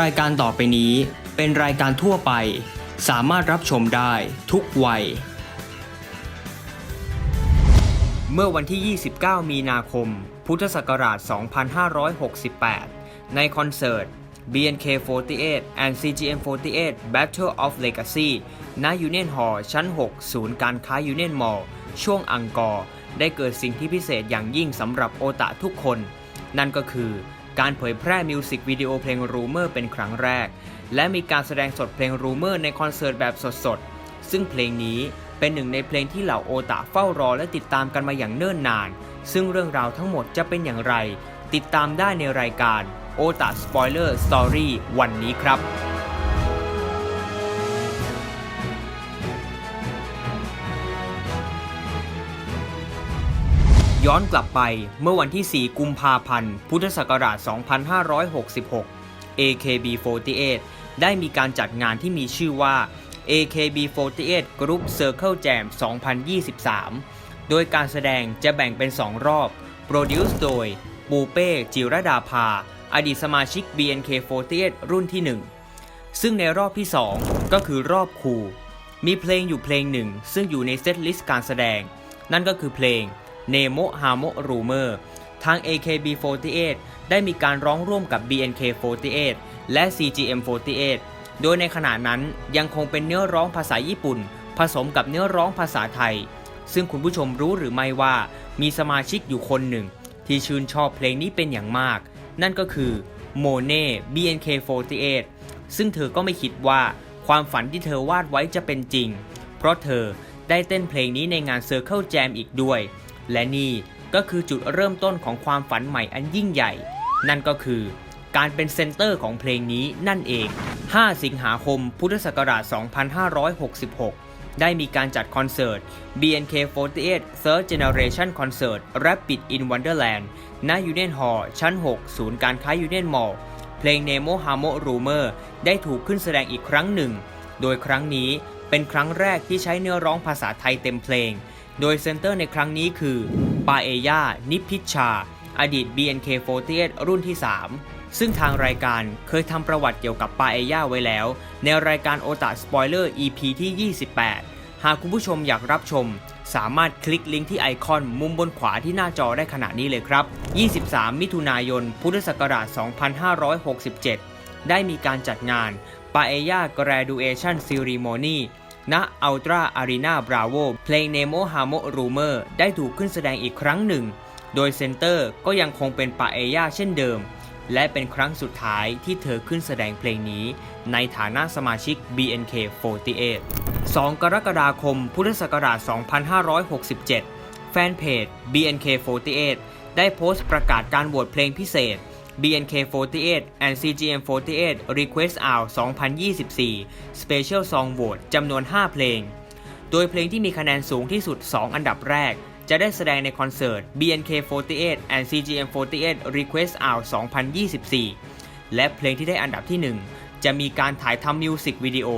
รายการต่อไปนี้เป็นรายการทั่วไป สามารถรับชมได้ทุกวัย เมื่อวันที่ 29 มีนาคม พุทธศักราช 2568 ในคอนเสิร์ต BNK48 and CGM48 Battle of Legacy ณ Union Hall ชั้น 6 ศูนย์การค้า Union Mall ช่วงอังกอร์ ได้เกิดสิ่งที่พิเศษอย่างยิ่งสำหรับโอตะทุกคน นั่นก็คือ การเผยแพร่มิวสิกวิดีโอเพลงรูเมอร์เป็นครั้งแรก และมีการแสดงสดเพลงรูเมอร์ในคอนเสิร์ตแบบสดๆ ซึ่งเพลงนี้เป็นหนึ่งในเพลงที่เหล่าโอตะเฝ้ารอและติดตามกันมาอย่างเนิ่นนาน ซึ่งเรื่องราวทั้งหมดจะเป็นอย่างไร ติดตามได้ในรายการโอตะสปอยเลอร์สตอรี่วันนี้ครับ ย้อนกลับไปเมื่อวันที่ 4 กุมภาพันธ์ พุทธศักราช 2566 AKB48 ได้มีการจัดงานที่มีชื่อว่า AKB48 Group Circle Jam 2023 โดยการแสดงจะแบ่งเป็น 2 รอบโปรดิวซ์โดย ปูเป้ จิรดาภา อดีตสมาชิก BNK48 รุ่นที่ 1 ซึ่งในรอบที่ 2 ก็คือรอบคูมีเพลงอยู่เพลงหนึ่ง ซึ่งอยู่ในเซตลิสต์การแสดง นั่นก็คือเพลง Nemo Hamo Rumor ทาง AKB48 ได้มีการร้องร่วมกับ BNK48 และ CGM48 โดยในขณะนั้นยังคงเป็นเนื้อร้องภาษาญี่ปุ่น ผสมกับเนื้อร้องภาษาไทย ซึ่งคุณผู้ชมรู้หรือไม่ว่า มีสมาชิกอยู่คนหนึ่ง ที่ชื่นชอบเพลงนี้เป็นอย่างมาก นั่นก็คือโมเน่ BNK48 ซึ่งเธอก็ไม่คิดว่าความฝันที่เธอวาดไว้จะเป็นจริง เพราะเธอได้เต้นเพลงนี้ในงาน Circle Jam อีกด้วย และนี่ก็คือจุดเริ่มต้นของความฝันใหม่อันยิ่งใหญ่ นั่นก็คือการเป็นเซนเตอร์ของเพลงนี้นั่นเอง 5 สิงหาคม พุทธศักราช 2566 ได้มีการจัดคอนเสิร์ต BNK48 Third Generation Concert Rapid in Wonderland ณ Union Hall ชั้น 6 ศูนย์การค้า Union Mall เพลง Nemo Hamo Rumor ได้ถูกขึ้นแสดงอีกครั้งหนึ่ง โดยครั้งนี้เป็นครั้งแรกที่ใช้เนื้อร้องภาษาไทยเต็มเพลง โดยเซนเตอร์ในครั้งนี้คือปาเอยานิพิชชา อดีต BNK48 รุ่นที่ 3 ซึ่งทางรายการเคยทำประวัติเกี่ยวกับปาเอยาไว้แล้ว ในรายการโอต a สปอยเลอร์ EP ที่ 28 หากคุณผู้ชมอยากรับชม สามารถคลิกลิงก์ที่ไอคอนมุมบนขวาที่หน้าจอได้ขณะนี้เลยครับ 23 มิถุนายน พุทธศักราช 2567 ได้มีการจัดงานปาเอยา Graduation Ceremony ณ Ultra Arena Bravo เพลง Nemo Hamo Rumor ได้ถูกขึ้นแสดงอีกครั้งหนึ่ง โดยเซนเตอร์ก็ยังคงเป็นปาเอยาเช่นเดิม และเป็นครั้งสุดท้ายที่เธอขึ้นแสดงเพลงนี้ ในฐานะสมาชิก BNK48 2 กรกฎาคม พุทธศักราช 2567 แฟนเพจ BNK48 ได้โพสต์ประกาศการโหวตเพลงพิเศษ BNK48 and CGM48 Request Out 2024 Special Song Vote จำนวน 5 เพลง โดยเพลงที่มีคะแนนสูงที่สุด 2 อันดับแรก จะได้แสดงในคอนเสิร์ต BNK48 and CGM48 Request Out 2024 และเพลงที่ได้อันดับที่ 1 จะมีการถ่ายทำมิวสิกวิดีโอ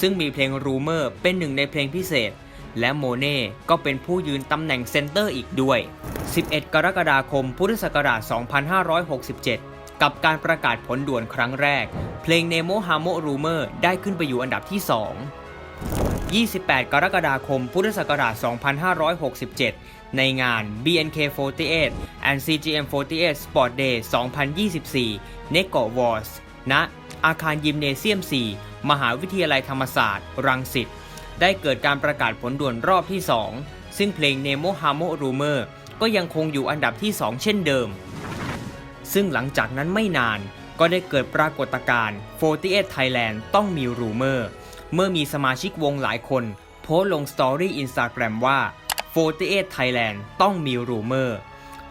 ซึ่งมีเพลง Rumor เป็นหนึ่งในเพลงพิเศษ และโมเน่ก็เป็นผู้ยืนตำแหน่งเซนเตอร์อีกด้วย 11 กรกฎาคม พุทธศักราช 2567 กับการประกาศผลด่วนครั้งแรก เพลง Nemo Hamo Rumor ได้ขึ้นไปอยู่อันดับที่ 2 28 กรกฎาคม พุทธศักราช 2567 ในงาน BNK48 and CGM48 Sport Day 2024 n e c o Wars ณ อาคารยิมเนเซียม 4 มหาวิทยาลัยธรรมศาสตร์ รังสิต ได้เกิดการประกาศผลด่วนรอบที่ 2 ซึ่งเพลง Nemo Hamo Rumor ก็ยังคงอยู่อันดับที่ 2 เช่นเดิม ซึ่งหลังจากนั้นไม่นานก็ได้เกิดปรากฏการณ์48 Thailand ต้องมีรูเมอร์เมื่อมีสมาชิกวงหลายคน โพสลงสตอรี่อินสตาแกรมว่า48 Thailand ต้องมีรูเมอร์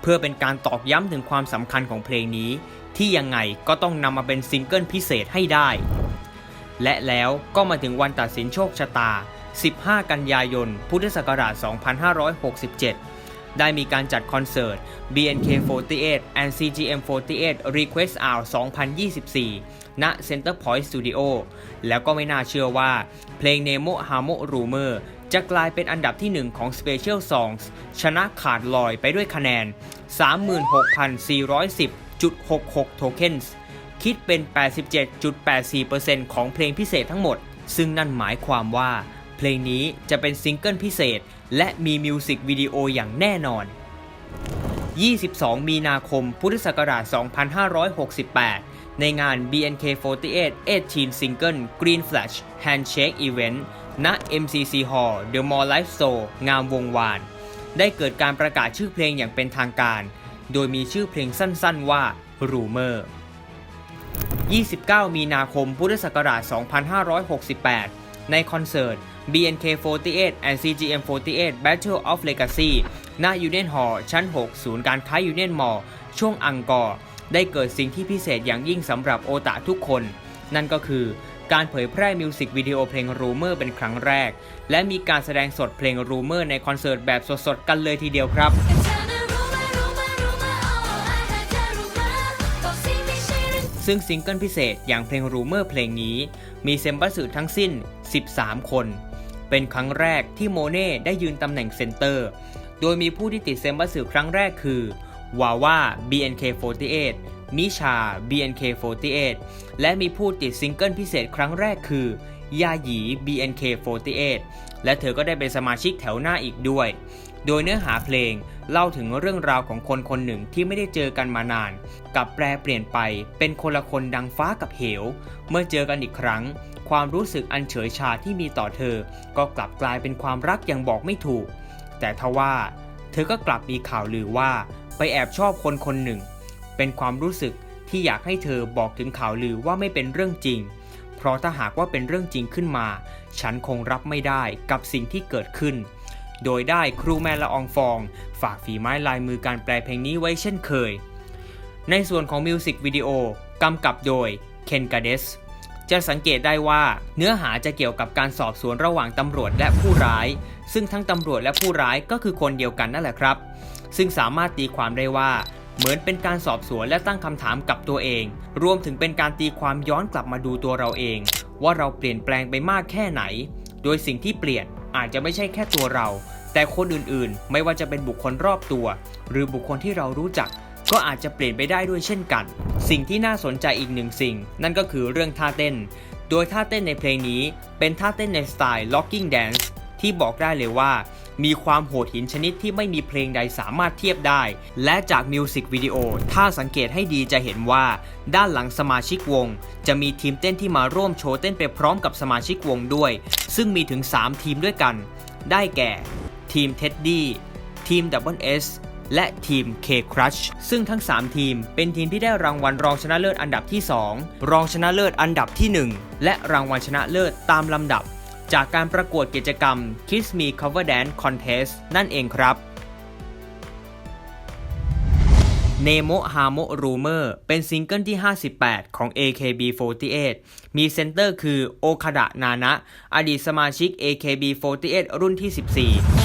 เพื่อเป็นการตอกย้ำถึงความสำคัญของเพลงนี้ ที่ยังไงก็ต้องนำมาเป็นซิงเกิลพิเศษให้ได้ และแล้วก็มาถึงวันตัดสินโชคชะตา 15 กันยายน พุทธศักราช 2567 ได้มีการจัดคอนเสิร์ต BNK48 and CGM48 Request Out 2024 ณ Center Point Studio แล้วก็ไม่น่าเชื่อว่า เพลง Nemo Hamo Rumor จะกลายเป็นอันดับที่ 1 ของ Special Songs ชนะขาดลอยไปด้วยคะแนน 36,410.66 tokens คิดเป็น 87.84%ของเพลงพิเศษทั้งหมด ซึ่งนั่นหมายความว่า ลงนี้จะเป็นซิงเกิลพิเศษ และมีมิวสิกวิดีโออย่างแน่นอน 22 มีนาคม พุทธศักราช 2568 ในงาน BNK48 18 Single Green Flash Handshake Event ณ MCC Hall The Mall Life Store งามวงวาน ได้เกิดการประกาศชื่อเพลงอย่างเป็นทางการ โดยมีชื่อเพลงสั้นๆว่า Rumor 29 มีนาคม พุทธศักราช 2568 ในคอนเสิร์ต BNK48 and CGM48 Battle of Legacy ณ Union Hall ชั้น 6 ศูนย์การค้า Union Mall ช่วงอังกอร์ได้เกิดสิ่งที่พิเศษอย่างยิ่งสำหรับโอตาทุกคน นั่นก็คือการเผยแพร่มิวสิกวิดีโอเพลง Rumor เป็นครั้งแรก และมีการแสดงสดเพลง Rumor ในคอนเสิร์ตแบบสดๆ กันเลยทีเดียวครับ ซึ่งซิงเกิลพิเศษอย่างเพลง Rumor เพลงนี้ มีเซมบัสสึทั้งสิ้น 13 คน เป็นครั้งแรกที่โมเน่ได้ยืนตำแหน่งเซนเตอร์ โดยมีผู้ที่ติดเซมบัสสึครั้งแรกคือวาว่า BNK48 มิชา BNK48 และมีผู้ติดซิงเกิลพิเศษครั้งแรกคือยาหยี BNK48 และเธอก็ได้เป็นสมาชิกแถวหน้าอีกด้วย โดยเนื้อหาเพลงเล่าถึงเรื่องราวของคนคนหนึ่งที่ไม่ได้เจอกันมานาน กับแปลเปลี่ยนไปเป็นคนละคนดังฟ้ากับเหว เมื่อเจอกันอีกครั้ง ความรู้สึกอันเฉยชาที่มีต่อเธอ ก็กลับกลายเป็นความรักอย่างบอกไม่ถูก แต่ทว่า เธอก็กลับมีข่าวลือว่า ไปแอบชอบคนคนหนึ่ง เป็นความรู้สึกที่อยากให้เธอบอกถึงข่าวลือว่าไม่เป็นเรื่องจริง เพราะถ้าหากว่าเป็นเรื่องจริงขึ้นมา ฉันคงรับไม่ได้กับสิ่งที่เกิดขึ้น โดยได้ครูแมนละอองฟอง ฝากฝีไม้ลายมือการแปลเพลงนี้ไว้เช่นเคย ในส่วนของมิวสิกวิดีโอกำกับโดยเคนกาเดสจะสังเกตได้ว่าเนื้อหาจะเกี่ยวกับการสอบสวนระหว่างตำรวจและผู้ร้าย ซึ่งทั้งตำรวจและผู้ร้ายก็คือคนเดียวกันนั่นแหละครับ ซึ่งสามารถตีความได้ว่า เหมือนเป็นการสอบสวนและตั้งคำถามกับตัวเอง รวมถึงเป็นการตีความย้อนกลับมาดูตัวเราเอง ว่าเราเปลี่ยนแปลงไปมากแค่ไหน โดยสิ่งที่เปลี่ยนอาจจะไม่ใช่แค่ตัวเรา แต่คนอื่นๆ ไม่ว่าจะเป็นบุคคลรอบตัว หรือบุคคลที่เรารู้จัก ก็อาจจะเปลี่ยนไปได้ด้วยเช่นกัน สิ่งที่น่าสนใจอีกหนึ่งสิ่ง นั่นก็คือเรื่องท่าเต้น โดยท่าเต้นในเพลงนี้เป็นท่าเต้นในสไตล์ locking dance ที่บอกได้เลยว่า มีความโหดหินชนิดที่ไม่มีเพลงใดสามารถเทียบได้ และจากมิวสิกวิดีโอถ้าสังเกตให้ดีจะเห็นว่า ด้านหลังสมาชิกวง จะมีทีมเต้นที่มาร่วมโชว์เต้นไปพร้อมกับสมาชิกวงด้วย ซึ่งมีถึง 3 ทีมด้วยกัน ได้แก่ ทีมเท็ดดี้ทีม Double S และทีม K Crush ซึ่งทั้ง 3 ทีมเป็นทีมที่ได้รางวัลรองชนะเลิศอันดับที่ 2 รองชนะเลิศอันดับที่ 1 และรางวัลชนะเลิศตามลำดับ จากการประกวดกิจกรรม Kiss Me Cover Dance Contest นั่นเองครับ Nemo Hamo Rumor เป็นซิงเกิลที่ 58 ของ AKB48 มีเซนเตอร์คือโอคาดะนานะ อดีตสมาชิก AKB48 รุ่นที่ 14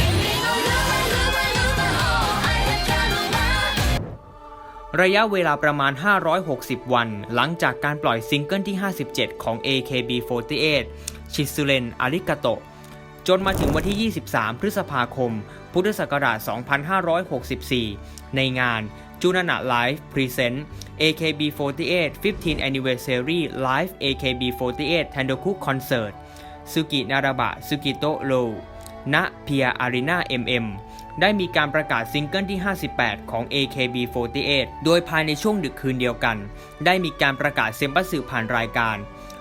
ระยะเวลาประมาณ 560 วัน หลังจากการปล่อยซิงเกิลที่ 57 ของ AKB48 ชิซุเรนอาริกาโตะจนมาถึงวันที่ 23 พฤษภาคม พุทธศักราช 2564 ในงานจูนานะไลฟ์พรีเซนต์ AKB48 15 Anniversary Live AKB48 Tandoku Concert สุกินาราบะสุกิโตโลณเพียอารีนา MM ได้มีการประกาศซิงเกิลที่ 58 ของ AKB48 โดยภายในช่วงดึกคืนเดียวกัน ได้มีการประกาศเซมบัสสึผ่านรายการ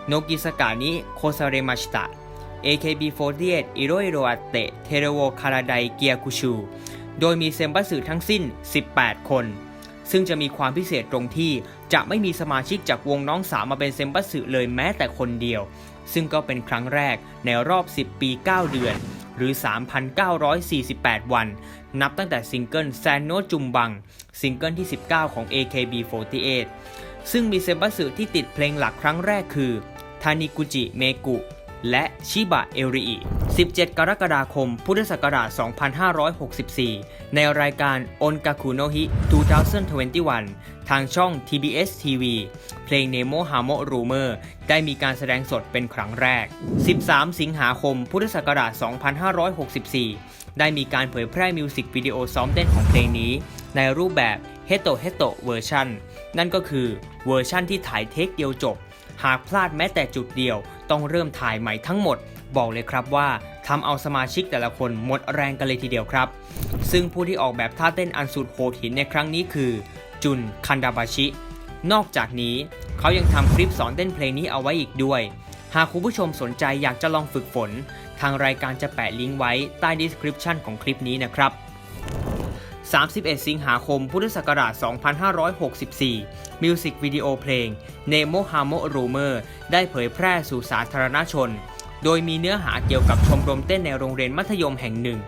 โนกิสกานิโคซาเรมาชิตะ AKB48 อิโรอิโรอาเตะเทเรโวคาราไดเกียคุชู โดยมีเซมบัสสึทั้งสิ้น 18 คน ซึ่งจะมีความพิเศษตรงที่จะไม่มีสมาชิกจากวงน้องสาวมาเป็นเซมบัสสึเลยแม้แต่คนเดียว ซึ่งก็เป็นครั้งแรกในรอบ 10 ปี 9 เดือน หรือ 3,948 วัน นับตั้งแต่ซิงเกิลแซนโนจุมบัง ซิงเกิลที่ 19 ของ AKB48 ซึ่งมีเซมบัสสึที่ติดเพลงหลักครั้งแรกคือทานิกุจิเมกุ และชิบะเอริอิ 17 กรกฎาคม พุทธศักราช 2564 ในรายการ Onkaku no Hi 2021 ทางช่อง TBS TV เพลง Nemo Hamo Rumor ได้มีการแสดงสดเป็นครั้งแรก 13 สิงหาคม พุทธศักราช 2564 ได้มีการเผยแพร่มิวสิกวิดีโอซ้อมเต้นของเพลงนี้ ในรูปแบบ h e t o h e t o เวอร์ชันนั่นก็คือเวอร์ชันที่ถ่ายเทคเดียวจบ หากพลาดแม้แต่จุดเดียว ต้องเริ่มถ่ายใหม่ทั้งหมด บอกเลยครับว่าทำเอาสมาชิกแต่ละคนหมดแรงกันเลยทีเดียวครับ ซึ่งผู้ที่ออกแบบท่าเต้นอันสุดโหดหินในครั้งนี้คือ จุน คันดาบาชิ นอกจากนี้เขายังทำคลิปสอนเต้นเพลงนี้เอาไว้อีกด้วย หากคุณผู้ชมสนใจอยากจะลองฝึกฝน ทางรายการจะแปะลิงก์ไว้ใต้ description ของคลิปนี้นะครับ 31 สิงหาคม พุทธศักราช 2564 มิวสิกวิดีโอเพลง Nemo Hamo Rumor ได้เผยแพร่สู่สาธารณชน โดยมีเนื้อหาเกี่ยวกับชมรมเต้นในโรงเรียนมัธยมแห่งหนึ่ง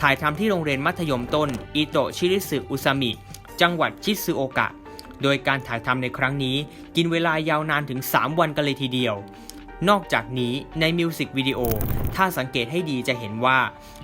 ถ่ายทำที่โรงเรียนมัธยมต้น อิโตะชิริสึอุซามิ จังหวัดชิซึโอกะ โดยการถ่ายทำในครั้งนี้กินเวลายาวนานถึง 3 วันกันเลยทีเดียว นอกจากนี้ในมิวสิกวิดีโอถ้าสังเกตให้ดีจะเห็นว่า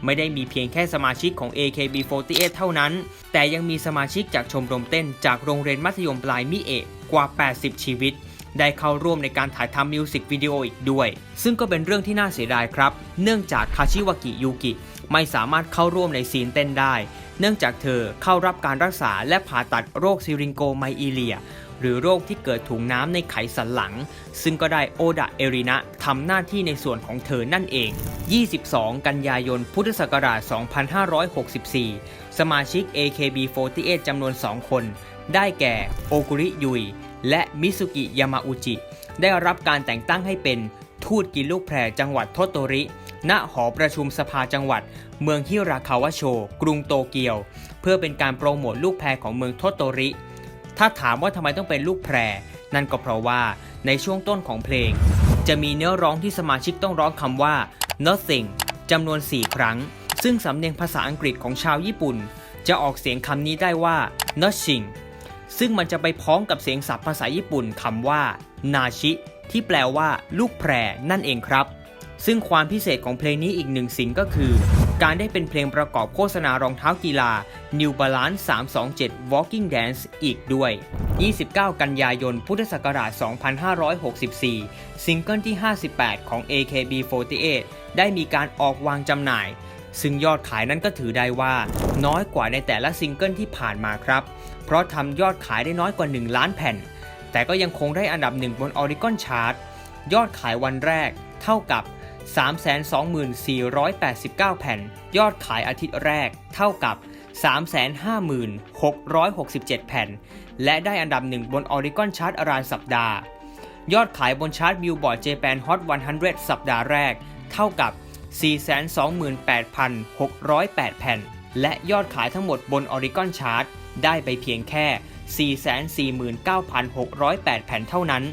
ไม่ได้มีเพียงแค่สมาชิกของ AKB48 เท่านั้น แต่ยังมีสมาชิกจากชมรมเต้นจากโรงเรียนมัธยมปลายมิเอะกว่า 80 ชีวิตได้เข้าร่วมในการถ่ายทำมิวสิกวิดีโออีกด้วย ซึ่งก็เป็นเรื่องที่น่าเสียดายครับ เนื่องจากคาชิวากิยูกิ ไม่สามารถเข้าร่วมในซีนเต้นได้ เนื่องจากเธอเข้ารับการรักษาและผ่าตัดโรคซิริงโกไมอีเลีย หรือโรคที่เกิดถุงน้ำในไขสันหลัง ซึ่งก็ได้โอดะเอรินะทำหน้าที่ในส่วนของเธอนั่นเอง 22 กันยายน พุทธศักราช 2564 สมาชิก AKB48 จำนวน 2 คน ได้แก่ โอกุริยุย และมิสุกิยามาอุจิ ได้รับการแต่งตั้งให้เป็น ทูตกินลูกแพรจังหวัดโทโตริ ณ หอประชุมสภาจังหวัด เมืองฮิราคาวะโช กรุงโตเกียว เพื่อเป็นการโปรโมทลูกแพรของเมืองโทโตริ ถ้าถามว่าทำไมต้องเป็นลูกแพร นั่นก็เพราะว่าในช่วงต้นของเพลง จะมีเนื้อร้องที่สมาชิกต้องร้องคำว่า nothing จำนวน 4 ครั้ง ซึ่งสำเนียงภาษาอังกฤษของชาวญี่ปุ่น จะออกเสียงคำนี้ได้ว่า nothing ซึ่งมันจะไปพ้องกับเสียงศัพท์ภาษาญี่ปุ่นคำว่านาชิ ที่แปลว่า ลูกแพรนั่นเองครับ ซึ่งความพิเศษของเพลงนี้อีกหนึ่งสิ่งก็คือ การได้เป็นเพลงประกอบโฆษณารองเท้ากีฬา New Balance 327 Walking Dance อีกด้วย 29 กันยายน พุทธศักราช 2564 ซิงเกิลที่ 58 ของ AKB48 ได้มีการออกวางจำหน่ายซึ่งยอดขายนั้นก็ถือได้ว่า น้อยกว่าในแต่ละซิงเกิลที่ผ่านมาครับ เพราะทำยอดขายได้น้อยกว่า 1 ล้านแผ่น แต่ก็ยังคงได้อันดับหนึ่งบน Oricon Chart ยอดขายวันแรกเท่ากับ 324,489 แผ่น ยอดขายอาทิตย์แรกเท่ากับ 356,667 แผ่น และได้อันดับหนึ่งบน Oricon Chart รายสัปดาห์ ยอดขายบนชาร์ต Billboard Japan Hot 100 สัปดาห์แรก เท่ากับ 428,608 แผ่น และยอดขายทั้งหมดบน Oricon Chart ได้ไปเพียงแค่ 449,608 แผ่นเท่านั้น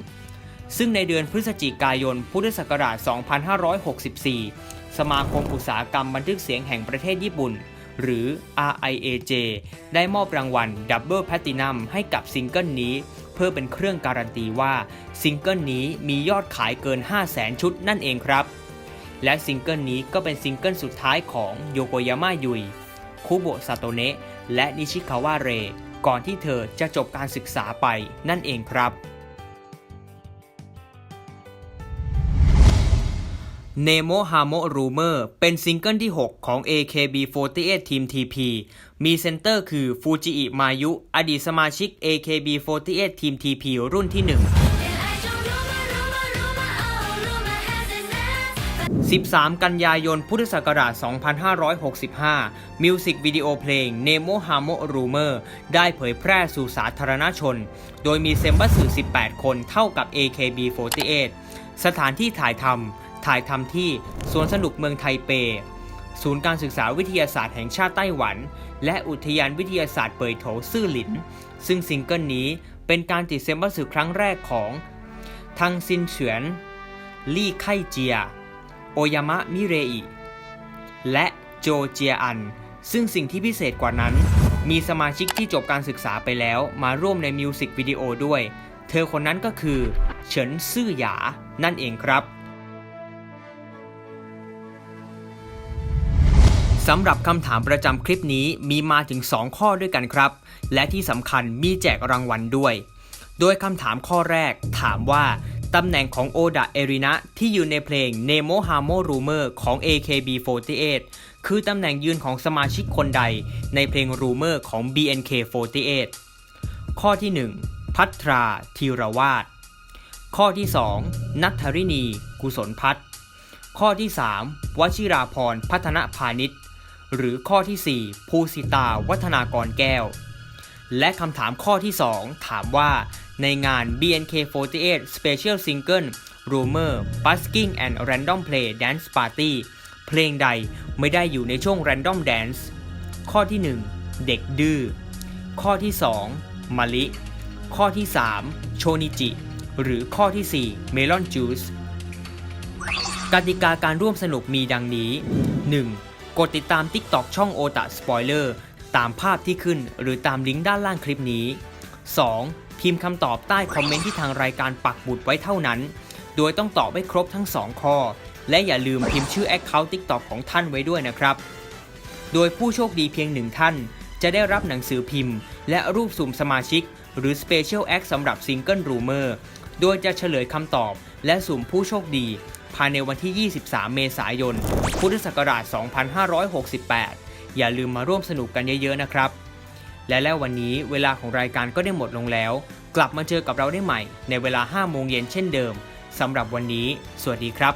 ซึ่งในเดือนพฤศจิกายน พุทธศักราช 2564 สมาคมอุตสาหกรรมบันทึกเสียงแห่งประเทศญี่ปุ่น หรือ RIAJ ได้มอบรางวัลดับเบิลแพลตินัมให้กับซิงเกิลนี้ เพื่อเป็นเครื่องการันตีว่าซิงเกิลนี้มียอดขายเกิน 500,000 ชุดนั่นเองครับ และซิงเกิลนี้ก็เป็นซิงเกิลสุดท้ายของโยโกยาม่ายุยคุโบะซาโตเนะและนิชิคาวะเร ก่อนที่เธอจะจบการศึกษาไปนั่นเองครับ เนโมฮาโมรูเมอร์เป็นซิงเกิลที่ 6 ของ AKB48 Team TP มีเซนเตอร์คือฟูจิอิมายุ อดีตสมาชิก AKB48 Team TP รุ่นที่ 1 13 กันยายน พุทธศักราช 2565 มิวสิกวิดีโอเพลง Nemo Hamo Rumor ได้เผยแพร่สู่สาธารณชน โดยมีเซมบัสสื่อ 18 คนเท่ากับ AKB48 สถานที่ถ่ายทำ ถ่ายทำที่สวนสนุกเมืองไทเป ศูนย์การศึกษาวิทยาศาสตร์แห่งชาติไต้หวัน และอุทยานวิทยาศาสตร์เปยโถซื่อหลิน ซึ่งซิงเกิลนี้เป็นการติดเซมบัสสื่อครั้งแรกของ ทังซินเฉียน ลี่ไคเจีย โอยามะมิเรอิ และโจเจียอัน ซึ่งสิ่งที่พิเศษกว่านั้น มีสมาชิกที่จบการศึกษาไปแล้วมาร่วมในมิวสิกวิดีโอด้วย เธอคนนั้นก็คือ เฉินซื่อหยา นั่นเองครับสำหรับคำถามประจำคลิปนี้มีมาถึง 2 ข้อด้วยกันครับ และที่สำคัญมีแจกรางวัลด้วย โดยคำถามข้อแรกถามว่า ตำแหน่งของโอดะเอรินะที่อยู่ในเพลง Nemo Hamo Rumor ของ AKB48 คือตำแหน่งยืนของสมาชิกคนใดในเพลง Rumor ของ BNK48 ข้อที่ 1 พัทราธีรวาดข้อที่ 2 นัทธรินี กุศลพัฒน์ข้อที่ 3 วชิราพรพัฒนพาณิชย์ หรือข้อที่ 4 ภูสิตาวัฒนากรแก้ว และคำถามข้อที่ 2 ถามว่า ในงาน BNK48 Special Single Rumor Busking and Random Play Dance Party เพลงใดไม่ได้อยู่ในช่วง Random Dance ข้อที่ 1 เด็กดื้อ ข้อที่ 2มะลิ ข้อที่ 3 โชนิจิ หรือข้อที่ 4 เมลอนจูสกติกาการร่วมสนุกมีดังนี้ 1. กดติดตาม TikTok ช่องโอต a สปอยเลอร์ตามภาพที่ขึ้นหรือตามลิงก์ด้านล่างคลิปนี้ 2. พิมพ์คำตอบใต้คอมเมนต์ที่ทางรายการปักบุดไว้เท่านั้น โดยต้องตอบให้ครบทั้ง 2 ข้อ และอย่าลืมพิมพ์ชื่อ Account TikTok ของท่านไว้ด้วยนะครับ โดยผู้โชคดีเพียงหนึ่งท่าน จะได้รับหนังสือพิมพ์ และรูปสุ่มสมาชิก หรือ Special Act สำหรับ Single Rumor โดยจะเฉลยคำตอบและสุ่มผู้โชคดีภายในวันที่ 23 เมษายน พุทธศักราช 2568 อย่าลืมมาร่วมสนุกกันเยอะ ๆ นะครับ และแล้ววันนี้เวลาของรายการก็ได้หมดลงแล้ว กลับมาเจอกับเราได้ใหม่ ในเวลา5โมงเย็นเช่นเดิมสำหรับวันนี้ สวัสดีครับ